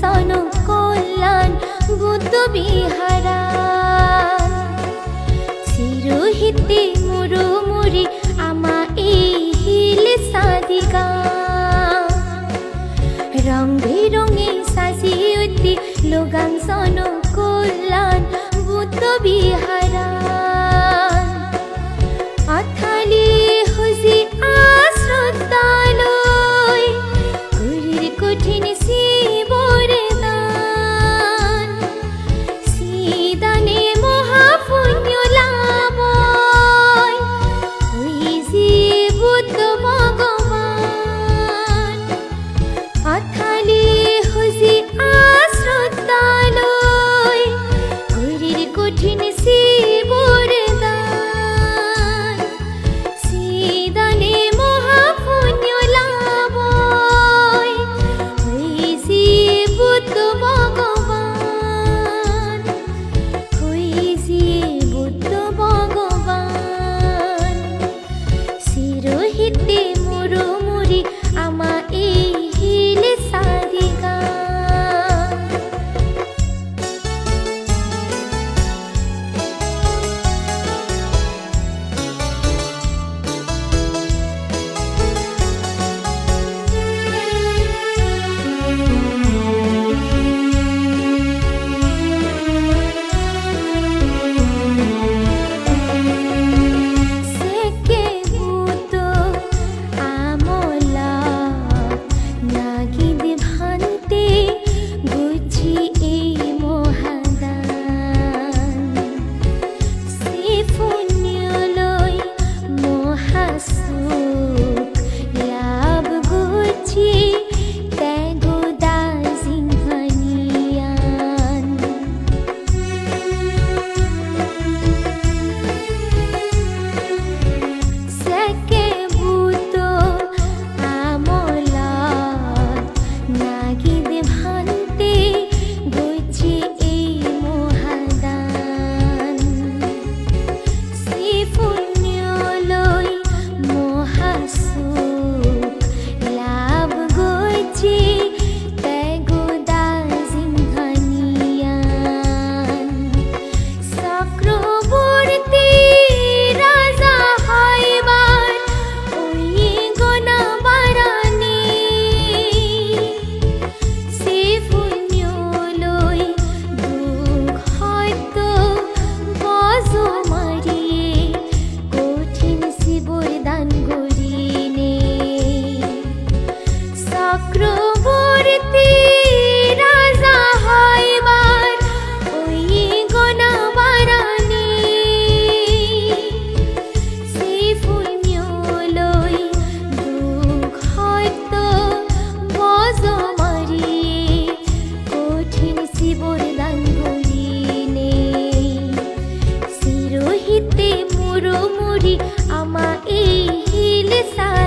সন কল্যাণ বুদ্ধ বিহারা। সিরোহিতে মরমরি আমা এই হিল সা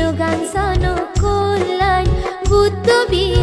স্লোগান সনকল্যাণ বুদ্ধবীর